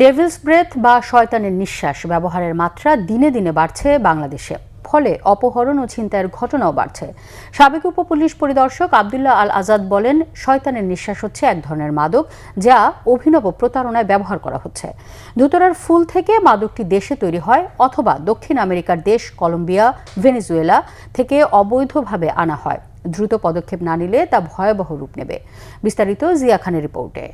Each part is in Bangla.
ডেভিলস ব্রেথ বা শয়তানের নিঃশ্বাস ব্যবহারের মাত্রা দিনে দিনে বাড়ছে বাংলাদেশে। ফলে অপহরণ ও ছিনতাইয়ের ঘটনাও বাড়ছে। সাবেক উপপুলিশ পরিদর্শক আবদুল্লাহ আল আজাদ বলেন, শয়তানের নিঃশ্বাস হচ্ছে এক ধরনের মাদক যা অভিনব প্রতারণায় ব্যবহার করা হচ্ছে। ধুতরার ফুল থেকে মাদকটি দেশে তৈরি হয় অথবা দক্ষিণ আমেরিকার দেশ কলম্বিয়া, ভেনেজুয়েলা থেকে অবৈধভাবে আনা হয়। দ্রুত পদক্ষেপ না নিলে তা ভয়াবহ রূপ নেবে। বিস্তারিত জিয়া খানের রিপোর্টে।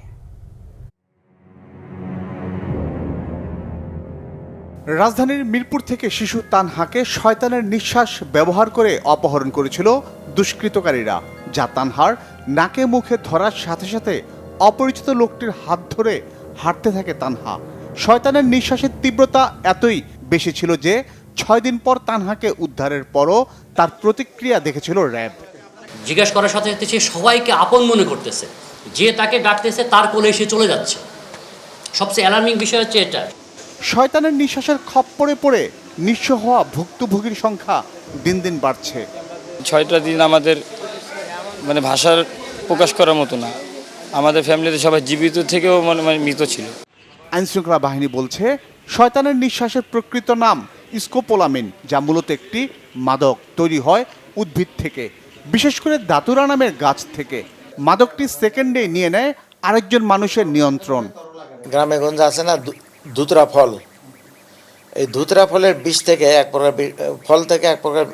রাজধানীর মিরপুর থেকে শিশু তানহাকে শয়তানের নিঃশ্বাস ব্যবহার করে অপহরণ করেছিল দুষ্কৃতকারীরা, যা তানহার নাকে মুখে ধরার সাথে সাথে অপরিচিত লোকটির হাত ধরে হাঁটতে থাকে তানহা। শয়তানের নিঃশ্বাসের তীব্রতা এতই বেশি ছিল যে ছয় দিন পর তানহাকে উদ্ধারের পরও তার প্রতিক্রিয়া দেখেছিল র্যাব। জিজ্ঞেস করার সাথে সাথে সে সবাইকে আপন মনে করতেছে। যে তাকে ডাকতেছে তার কোলে এসে চলে যাচ্ছে। সবচেয়ে অ্যালার্মিং বিষয় হচ্ছে এটা। শয়তানের নিঃশ্বাসের খপ্পরে পড়ে নিঃস্ব হওয়া ভুক্তভোগীর সংখ্যা দিন দিন বাড়ছে। ছয়টা দিন আমাদের মানে ভাষার প্রকাশ করার মতো না। আমাদের ফ্যামিলিতে সবাই জীবিত থেকেও মানে মানে মৃত ছিল। আইনশৃঙ্খলা বাহিনী বলছে শয়তানের নিঃশ্বাসের প্রকৃত নাম স্কোপোলামিন যা মূলত একটি মাদক তৈরি হয় উদ্ভিদ থেকে। বিশেষ করে দাতুরা নামের গাছ থেকে। মাদকটি সেকেন্ডে নিয়ে নেয় আরেকজন মানুষের নিয়ন্ত্রণ। গ্রামে গঞ্জে আছে না ধুতরা ফল। এই ধুতরা ফলের বিষ থেকে এক প্রকার ফল থেকে এক প্রকার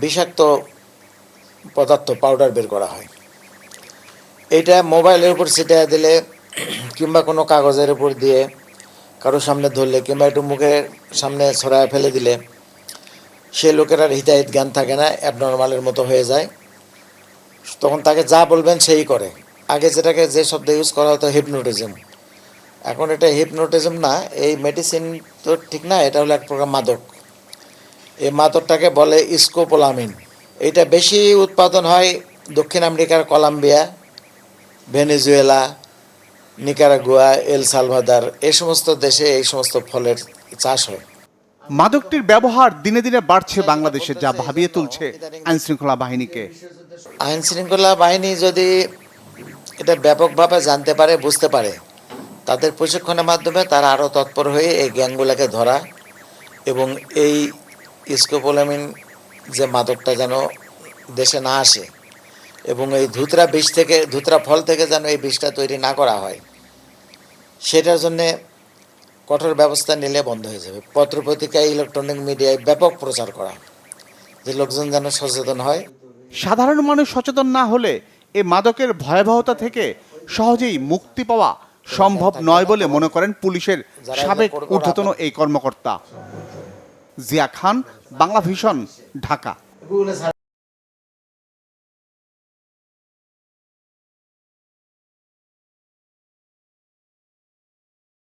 বিষাক্ত পদার্থ পাউডার বের করা হয়। এটা মোবাইলের উপর ছিটিয়ে দিলে, কিংবা কোনো কাগজের উপর দিয়ে কারোর সামনে ধরলে, কিংবা একটু মুখের সামনে ছড়ায় ফেলে দিলে, সে লোকের আর হিতাহিত জ্ঞান থাকে না অ্যাবনর্মালের মতো হয়ে যায়। তখন তাকে যা বলবেন সেই করে। আগে যেটাকে যে শব্দ ইউজ করা হতো হিপনোটিজম এখন এটা হিপনোটিজম না এই মেডিসিন তো ঠিক না এটা হলো এক প্রকার মাদক। এই মাদকটাকে বলে স্কোপোলামিন এটা বেশি উৎপাদন হয় দক্ষিণ আমেরিকার Colombia Venezuela Nicaragua El Salvador এই সমস্ত দেশে এই সমস্ত ফলের চাষ হয়। মাদকটির ব্যবহার দিনে দিনে বাড়ছে বাংলাদেশে যা ভাবিয়ে তুলছে আইনশৃঙ্খলা বাহিনীকে। আইন শৃঙ্খলা বাহিনী যদি এটা ব্যাপকভাবে জানতে পারে বুঝতে পারে। তাদের প্রশিক্ষণের মাধ্যমে তারা আরও তৎপর হয়ে এই গ্যাংগুলোকে ধরা এবং এই স্কোপোলামিন যে মাদকটা যেন দেশে না আসে এবং এই ধুতরা বিষ থেকে, ধুতরা ফল থেকে যেন এই বিষটা তৈরি না করা হয়, সেটার জন্যে কঠোর ব্যবস্থা নিলে বন্ধ হয়ে যাবে। পত্রপত্রিকায় ইলেকট্রনিক মিডিয়ায় ব্যাপক প্রচার করা, যে লোকজন যেন সচেতন হয়। সাধারণ মানুষ সচেতন না হলে এ মাদকের ভয়াবহতা থেকে সহজেই মুক্তি পাওয়া সম্ভব নয় বলে মনে করেন পুলিশের সাবেক ঊর্ধ্বতন এই কর্মকর্তা। জিয়া খান বাংলা ভিশন ঢাকা।